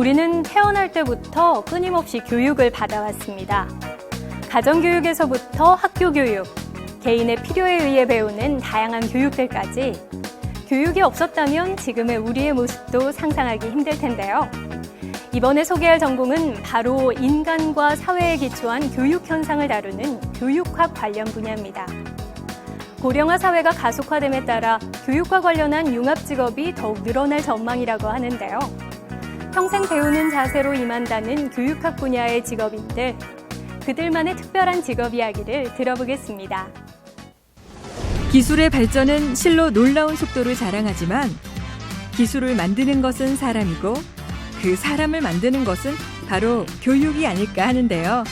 우리는 태어날 때부터 끊임없이 교육을 받아왔습니다. 가정교육에서부터 학교교육, 개인의 필요에 의해 배우는 다양한 교육들까지 교육이 없었다면 지금의 우리의 모습도 상상하기 힘들 텐데요. 이번에 소개할 전공은 바로 인간과 사회에 기초한 교육 현상을 다루는 교육학 관련 분야입니다. 고령화 사회가 가속화됨에 따라 교육과 관련한 융합 직업이 더욱 늘어날 전망이라고 하는데요. 평생 배우는 자세로 임한다는 교육학 분야의 직업인들, 그들만의 특별한 직업 이야기를 들어보겠습니다. 기술의 발전은 실로 놀라운 속도를 자랑하지만 기술을 만드는 것은 사람이고 그 사람을 만드는 것은 바로 교육이 아닐까 하는데요.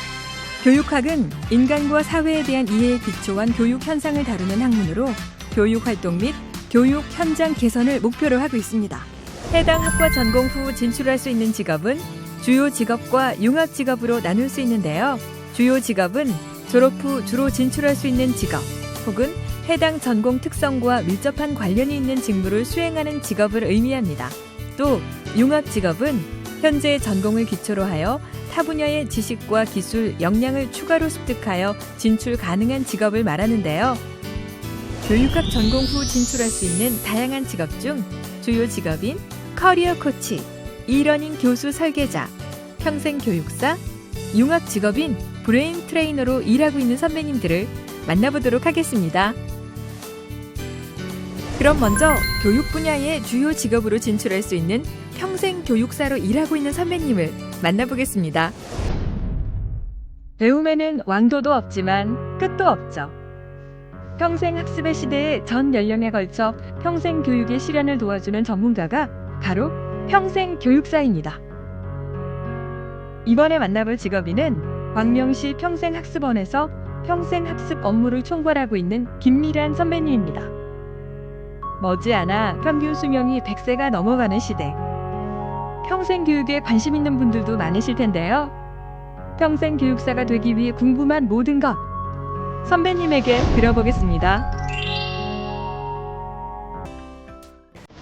교육학은 인간과 사회에 대한 이해에 기초한 교육 현상을 다루는 학문으로 교육 활동 및 교육 현장 개선을 목표로 하고 있습니다. 해당 학과 전공 후 진출할 수 있는 직업은 주요 직업과 융합 직업으로 나눌 수 있는데요. 주요 직업은 졸업 후 주로 진출할 수 있는 직업 혹은 해당 전공 특성과 밀접한 관련이 있는 직무를 수행하는 직업을 의미합니다. 또 융합 직업은 현재 전공을 기초로 하여 타 분야의 지식과 기술, 역량을 추가로 습득하여 진출 가능한 직업을 말하는데요. 교육학 전공 후 진출할 수 있는 다양한 직업 중 주요 직업인 커리어 코치, 이러닝 교수 설계자, 평생 교육사, 융합 직업인 브레인 트레이너로 일하고 있는 선배님들을 만나보도록 하겠습니다. 그럼 먼저 교육 분야의 주요 직업으로 진출할 수 있는 평생 교육사로 일하고 있는 선배님을 만나보겠습니다. 배움에는 왕도도 없지만 끝도 없죠. 평생 학습의 시대에 전 연령에 걸쳐 평생 교육의 실현을 도와주는 전문가가 바로 평생 교육사입니다. 이번에 만나볼 직업인은 광명시 평생학습원에서 평생학습 업무를 총괄하고 있는 김미란 선배님입니다. 머지않아 평균 수명이 100세가 넘어가는 시대. 평생 교육에 관심 있는 분들도 많으실 텐데요. 평생 교육사가 되기 위해 궁금한 모든 것 선배님에게 들어보겠습니다.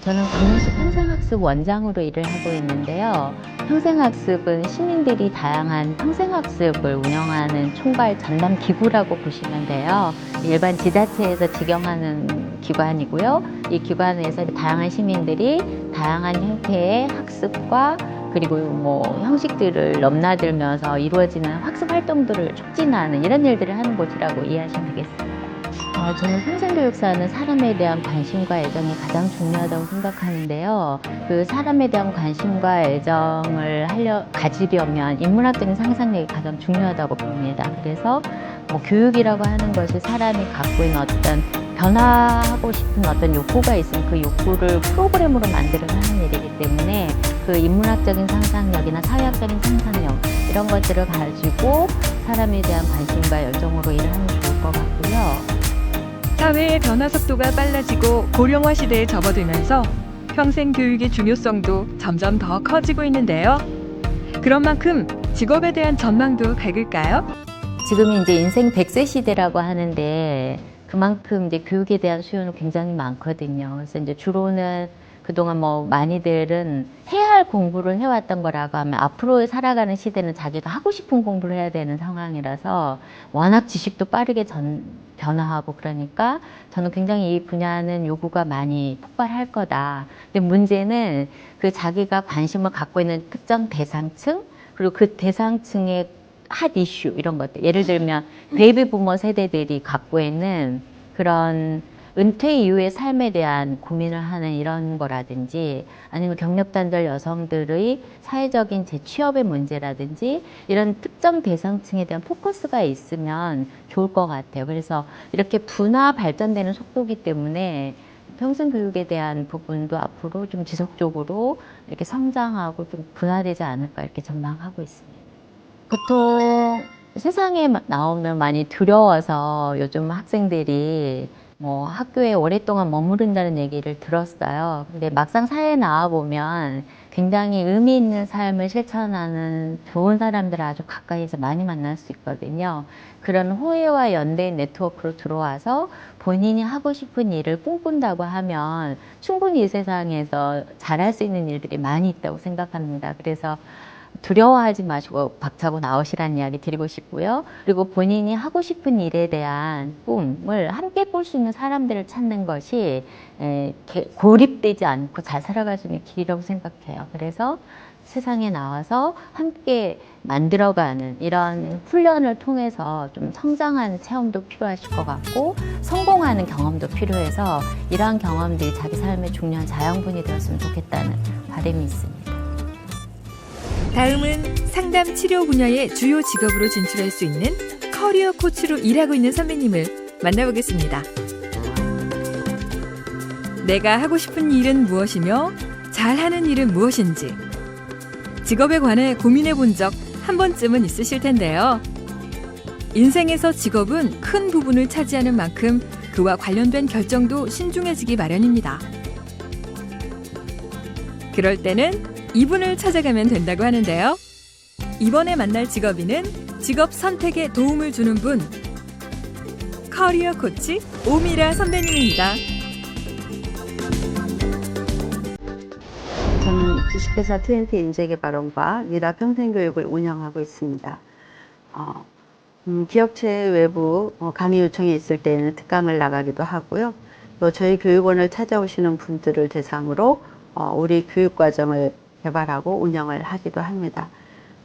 저는 광명시 평생학습 원장으로 일을 하고 있는데요. 평생학습은 시민들이 다양한 평생학습을 운영하는 총괄 전담 기구라고 보시면 돼요. 일반 지자체에서 직영하는 기관이고요. 이 기관에서 다양한 시민들이 다양한 형태의 학습과 그리고 뭐 형식들을 넘나들면서 이루어지는 학습 활동들을 촉진하는 이런 일들을 하는 곳이라고 이해하시면 되겠습니다. 어, 저는 평생교육사는 사람에 대한 관심과 애정이 가장 중요하다고 생각하는데요. 그 사람에 대한 관심과 애정을 하려 가지려면 인문학적인 상상력이 가장 중요하다고 봅니다. 그래서 뭐 교육이라고 하는 것이 사람이 갖고 있는 어떤 변화하고 싶은 어떤 욕구가 있으면 그 욕구를 프로그램으로 만들어 하는 일이기 때문에 그 인문학적인 상상력이나 사회학적인 상상력 이런 것들을 가지고 사람에 대한 관심과 열정으로 일을 하면 좋을 것 같고요. 사회의 변화 속도가 빨라지고 고령화 시대에 접어들면서 평생 교육의 중요성도 점점 더 커지고 있는데요. 그런 만큼 직업에 대한 전망도 밝을까요? 지금이 이제 인생 100세 시대라고 하는데 그만큼 이제 교육에 대한 수요는 굉장히 많거든요. 그래서 이제 주로는 그동안 뭐 많이들은 해야 할 공부를 해왔던 거라고 하면 앞으로 살아가는 시대는 자기가 하고 싶은 공부를 해야 되는 상황이라서 워낙 지식도 빠르게 전, 변화하고 그러니까 저는 굉장히 이 분야는 요구가 많이 폭발할 거다. 근데 문제는 그 자기가 관심을 갖고 있는 특정 대상층 그리고 그 대상층의 핫 이슈 이런 것들 예를 들면 베이비 부머 세대들이 갖고 있는 그런 은퇴 이후의 삶에 대한 고민을 하는 이런 거라든지 아니면 경력단절 여성들의 사회적인 재취업의 문제라든지 이런 특정 대상층에 대한 포커스가 있으면 좋을 것 같아요. 그래서 이렇게 분화 발전되는 속도기 때문에 평생 교육에 대한 부분도 앞으로 좀 지속적으로 이렇게 성장하고 좀 분화되지 않을까 이렇게 전망하고 있습니다. 보통 세상에 마- 나오면 많이 두려워서 요즘 학생들이 뭐 학교에 오랫동안 머무른다는 얘기를 들었어요. 근데 막상 사회에 나와 보면 굉장히 의미 있는 삶을 실천하는 좋은 사람들을 아주 가까이서 많이 만날 수 있거든요. 그런 호혜와 연대인 네트워크로 들어와서 본인이 하고 싶은 일을 꿈꾼다고 하면 충분히 이 세상에서 잘할 수 있는 일들이 많이 있다고 생각합니다. 그래서 두려워하지 마시고 박차고 나오시라는 이야기 드리고 싶고요. 그리고 본인이 하고 싶은 일에 대한 꿈을 함께 꿀 수 있는 사람들을 찾는 것이 고립되지 않고 잘 살아갈 수 있는 길이라고 생각해요. 그래서 세상에 나와서 함께 만들어가는 이런 훈련을 통해서 좀 성장하는 체험도 필요하실 것 같고 성공하는 경험도 필요해서 이러한 경험들이 자기 삶의 중요한 자양분이 되었으면 좋겠다는 바람이 있습니다. 다음은 상담 치료 분야의 주요 직업으로 진출할 수 있는 커리어 코치로 일하고 있는 선배님을 만나보겠습니다. 내가 하고 싶은 일은 무엇이며 잘하는 일은 무엇인지 직업에 관해 고민해 본 적 한 번쯤은 있으실 텐데요. 인생에서 직업은 큰 부분을 차지하는 만큼 그와 관련된 결정도 신중해지기 마련입니다. 그럴 때는 이분을 찾아가면 된다고 하는데요. 이번에 만날 직업인은 직업 선택에 도움을 주는 분. 커리어 코치 오미라 선배님입니다. 저는 주식회사 트렌티 인재개발원과 미라 평생교육을 운영하고 있습니다. 어, 음, 기업체 외부 어, 강의 요청이 있을 때에는 특강을 나가기도 하고요. 또 저희 교육원을 찾아오시는 분들을 대상으로 어, 우리 교육과정을 개발하고 운영을 하기도 합니다.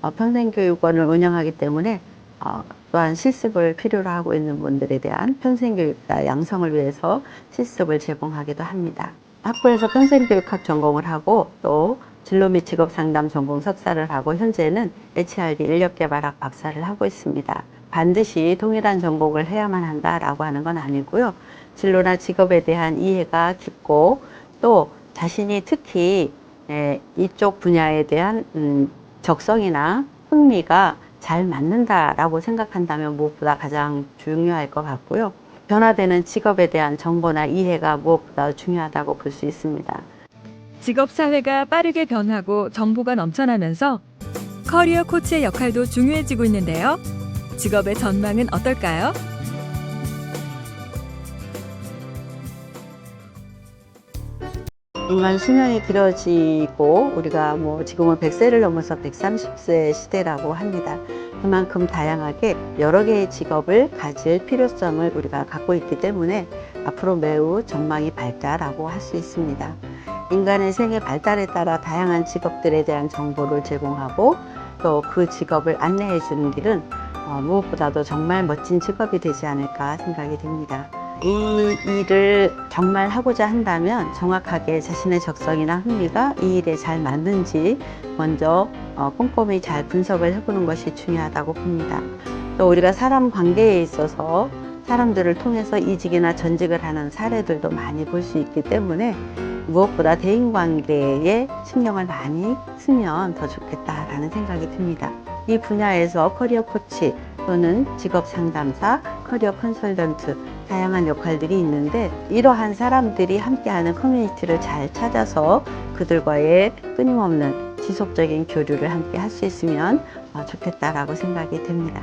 어, 평생교육원을 운영하기 때문에 어, 또한 실습을 필요로 하고 있는 분들에 대한 평생교육자 양성을 위해서 실습을 제공하기도 합니다. 학부에서 평생교육학 전공을 하고 또 진로 및 직업 상담 전공 석사를 하고 현재는 HRD 인력개발학 박사를 하고 있습니다. 반드시 동일한 전공을 해야만 한다라고 하는 건 아니고요. 진로나 직업에 대한 이해가 깊고 또 자신이 특히 에, 이쪽 분야에 대한 음, 적성이나 흥미가 잘 맞는다라고 생각한다면 무엇보다 가장 중요할 것 같고요. 변화되는 직업에 대한 정보나 이해가 무엇보다 중요하다고 볼 수 있습니다. 직업 사회가 빠르게 변하고 정보가 넘쳐나면서 커리어 코치의 역할도 중요해지고 있는데요. 직업의 전망은 어떨까요? 인간 수명이 길어지고 우리가 뭐 지금은 100세를 넘어서 130세 시대라고 합니다. 그만큼 다양하게 여러 개의 직업을 가질 필요성을 우리가 갖고 있기 때문에 앞으로 매우 전망이 밝다라고 할 수 있습니다. 인간의 생애 발달에 따라 다양한 직업들에 대한 정보를 제공하고 또 그 직업을 안내해 주는 길은 어, 무엇보다도 정말 멋진 직업이 되지 않을까 생각이 됩니다. 이 일을 정말 하고자 한다면 정확하게 자신의 적성이나 흥미가 이 일에 잘 맞는지 먼저 어, 꼼꼼히 잘 분석을 해보는 것이 중요하다고 봅니다. 또 우리가 사람 관계에 있어서 사람들을 통해서 이직이나 전직을 하는 사례들도 많이 볼 수 있기 때문에 무엇보다 대인 관계에 신경을 많이 쓰면 더 좋겠다라는 생각이 듭니다. 이 분야에서 커리어 코치 또는 직업 상담사, 커리어 컨설턴트 다양한 역할들이 있는데 이러한 사람들이 함께하는 커뮤니티를 잘 찾아서 그들과의 끊임없는 지속적인 교류를 함께 할 수 있으면 어, 좋겠다라고 생각이 됩니다.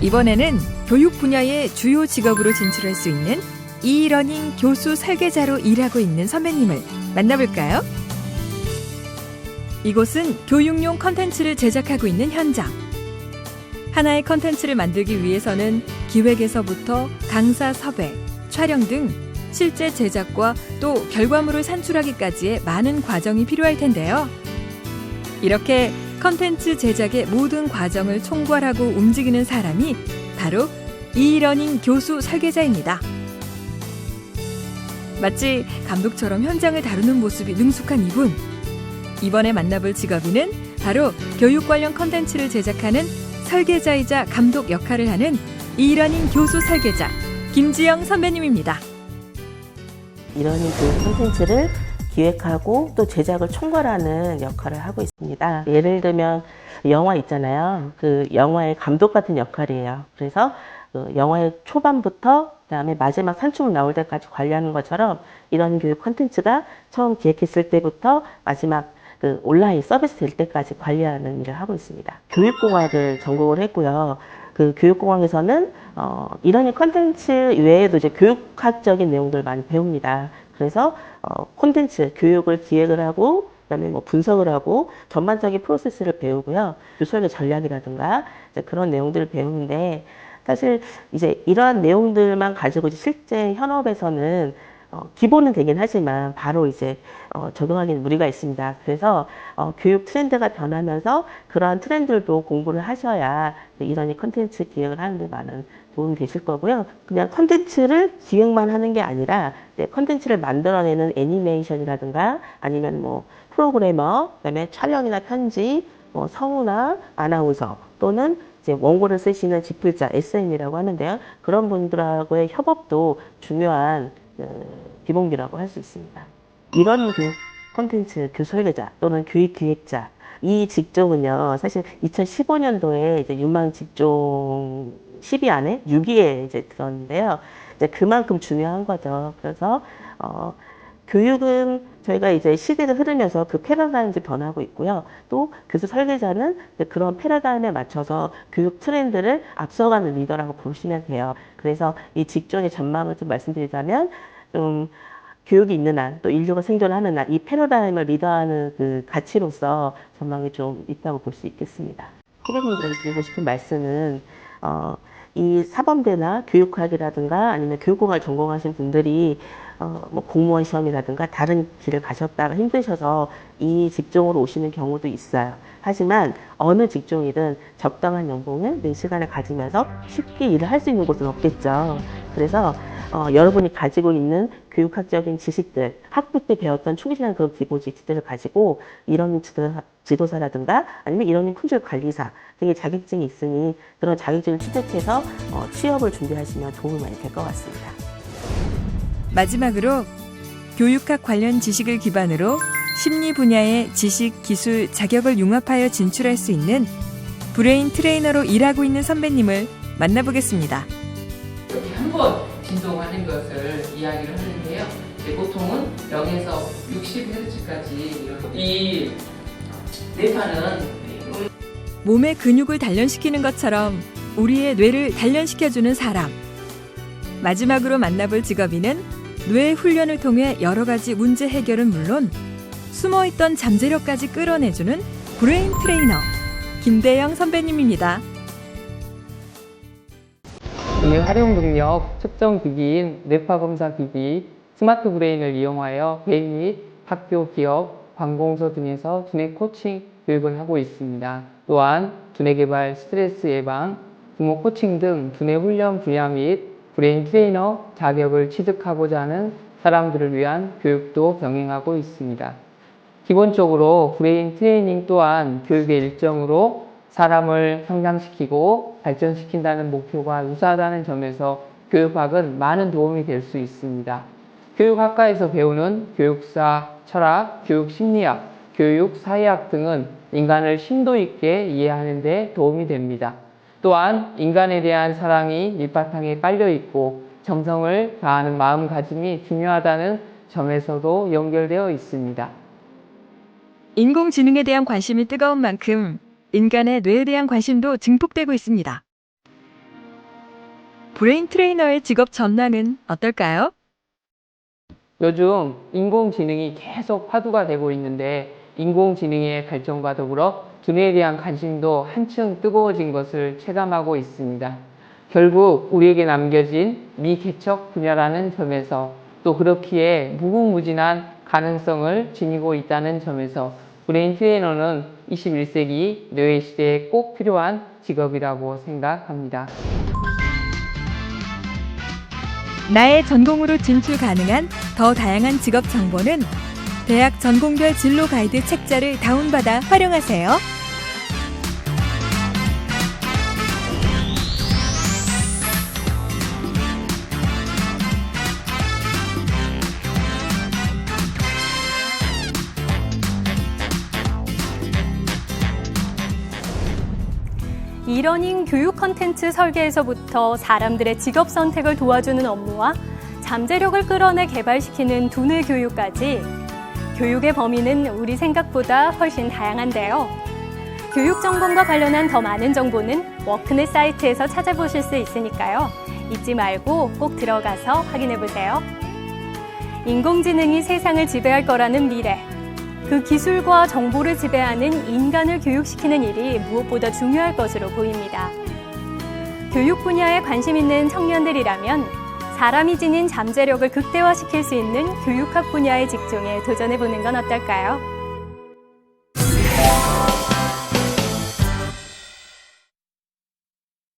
이번에는 교육 분야의 주요 직업으로 진출할 수 있는 이러닝 교수 설계자로 일하고 있는 선배님을 만나볼까요? 이곳은 교육용 컨텐츠를 제작하고 있는 현장. 하나의 컨텐츠를 만들기 위해서는 기획에서부터 강사 섭외, 촬영 등 실제 제작과 또 결과물을 산출하기까지의 많은 과정이 필요할 텐데요. 이렇게 컨텐츠 제작의 모든 과정을 총괄하고 움직이는 사람이 바로 이러닝 교수 설계자입니다. 마치 감독처럼 현장을 다루는 모습이 능숙한 이분. 이번에 만나볼 직업인은 바로 교육 관련 컨텐츠를 제작하는 설계자이자 감독 역할을 하는 이러닝 교수 설계자 김지영 선배님입니다. 이러니 교육 콘텐츠를 기획하고 또 제작을 총괄하는 역할을 하고 있습니다. 예를 들면 영화 있잖아요. 그 영화의 감독 같은 역할이에요. 그래서 그 영화의 초반부터 그다음에 마지막 산출 나올 때까지 관리하는 것처럼 이런 교육 콘텐츠가 처음 기획했을 때부터 마지막 그 온라인 서비스 될 때까지 관리하는 일을 하고 있습니다. 교육공학을 전공을 했고요. 그 교육공학에서는 어, 이런 콘텐츠 외에도 이제 교육학적인 내용들 많이 배웁니다. 그래서 어, 콘텐츠 교육을 기획을 하고 그다음에 뭐 분석을 하고 전반적인 프로세스를 배우고요. 교수의 전략이라든가 이제 그런 내용들을 배우는데 사실 이제 이러한 내용들만 가지고 실제 현업에서는 어, 기본은 되긴 하지만 바로 이제 어, 적용하기는 무리가 있습니다. 그래서 어, 교육 트렌드가 변하면서 그러한 트렌드들도 공부를 하셔야 이런 컨텐츠 기획을 하는 데 많은 도움이 되실 거고요. 그냥 컨텐츠를 기획만 하는 게 아니라 컨텐츠를 만들어내는 애니메이션이라든가 아니면 뭐 프로그래머, 그다음에 촬영이나 편집, 뭐 성우나 아나운서 또는 이제 원고를 쓰시는 집필자, SM이라고 하는데요. 그런 분들하고의 협업도 중요한 그 기본기라고 할 수 있습니다. 이런 교육 콘텐츠 교설계자 또는 교육 기획자 이 직종은요 사실 2015년도에 이제 유망 직종 10위 안에 6위에 이제 들었는데요. 이제 그만큼 중요한 거죠. 그래서 어, 교육은 저희가 이제 시대가 흐르면서 그 패러다임이 변하고 있고요. 또 교수 설계자는 그런 패러다임에 맞춰서 교육 트렌드를 앞서가는 리더라고 보시면 돼요. 그래서 이 직종의 전망을 좀 말씀드리자면 좀 교육이 있는 한, 또 인류가 생존하는 한, 이 패러다임을 리더하는 그 가치로서 전망이 좀 있다고 볼 수 있겠습니다. 후배님들에게 드리고 싶은 말씀은, 어, 이 사범대나 교육학이라든가 아니면 교육공학을 전공하신 분들이 어, 뭐 공무원 시험이라든가 다른 길을 가셨다가 힘드셔서 이 직종으로 오시는 경우도 있어요. 하지만 어느 직종이든 적당한 연봉을 내 시간을 가지면서 쉽게 일을 할 수 있는 곳은 없겠죠. 그래서 어, 여러분이 가지고 있는 교육학적인 지식들, 학부 때 배웠던 충실한 그 기본 지식들을 가지고 이런 지도사, 지도사 라든가 아니면 이런 품질 관리사 등의 자격증이 있으니 그런 자격증을 취득해서 어, 취업을 준비하시면 도움이 많이 될 것 같습니다. 마지막으로 교육학 관련 지식을 기반으로 심리 분야의 지식, 기술, 자격을 융합하여 진출할 수 있는 브레인 트레이너로 일하고 있는 선배님을 만나보겠습니다. 이렇게 한 번 진동하는 것을 이야기를 하는데요. 보통은 0에서 60Hz까지 이 뇌파는 몸의 근육을 단련시키는 것처럼 우리의 뇌를 단련시켜주는 사람. 마지막으로 만나볼 직업인은 뇌 훈련을 통해 여러 가지 문제 해결은 물론 숨어있던 잠재력까지 끌어내주는 브레인 트레이너 김대영 선배님입니다. 이 활용 능력 측정 기기인 뇌파 검사 기기 스마트 브레인을 이용하여 개인 및 학교, 기업, 관공서 등에서 두뇌 코칭 교육을 하고 있습니다. 또한 두뇌 개발, 스트레스 예방, 부모 코칭 등 두뇌 훈련 분야 및 브레인 트레이너 자격을 취득하고자 하는 사람들을 위한 교육도 병행하고 있습니다. 기본적으로 브레인 트레이닝 또한 교육의 일정으로 사람을 성장시키고 발전시킨다는 목표가 유사하다는 점에서 교육학은 많은 도움이 될 수 있습니다. 교육학과에서 배우는 교육사, 철학, 교육심리학, 교육사회학 등은 인간을 심도 있게 이해하는 데 도움이 됩니다. 또한 인간에 대한 사랑이 밑바탕에 깔려 있고 정성을 다하는 마음가짐이 중요하다는 점에서도 연결되어 있습니다. 인공지능에 대한 관심이 뜨거운 만큼 인간의 뇌에 대한 관심도 증폭되고 있습니다. 브레인 트레이너의 직업 전망은 어떨까요? 요즘 인공지능이 계속 화두가 되고 있는데 인공지능의 발전과 더불어 두뇌에 대한 관심도 한층 뜨거워진 것을 체감하고 있습니다. 결국 우리에게 남겨진 미개척 분야라는 점에서 또 그렇기에 무궁무진한 가능성을 지니고 있다는 점에서 브레인 트레이너는 21세기 뇌의 시대에 꼭 필요한 직업이라고 생각합니다. 나의 전공으로 진출 가능한 더 다양한 직업 정보는 대학 전공별 진로 가이드 책자를 다운받아 활용하세요. 이러닝 교육 컨텐츠 설계에서부터 사람들의 직업 선택을 도와주는 업무와 잠재력을 끌어내 개발시키는 두뇌 교육까지 교육의 범위는 우리 생각보다 훨씬 다양한데요. 교육 전공과 관련한 더 많은 정보는 워크넷 사이트에서 찾아보실 수 있으니까요. 잊지 말고 꼭 들어가서 확인해 보세요. 인공지능이 세상을 지배할 거라는 미래. 그 기술과 정보를 지배하는 인간을 교육시키는 일이 무엇보다 중요할 것으로 보입니다. 교육 분야에 관심 있는 청년들이라면 사람이 지닌 잠재력을 극대화시킬 수 있는 교육학 분야의 직종에 도전해 보는 건 어떨까요?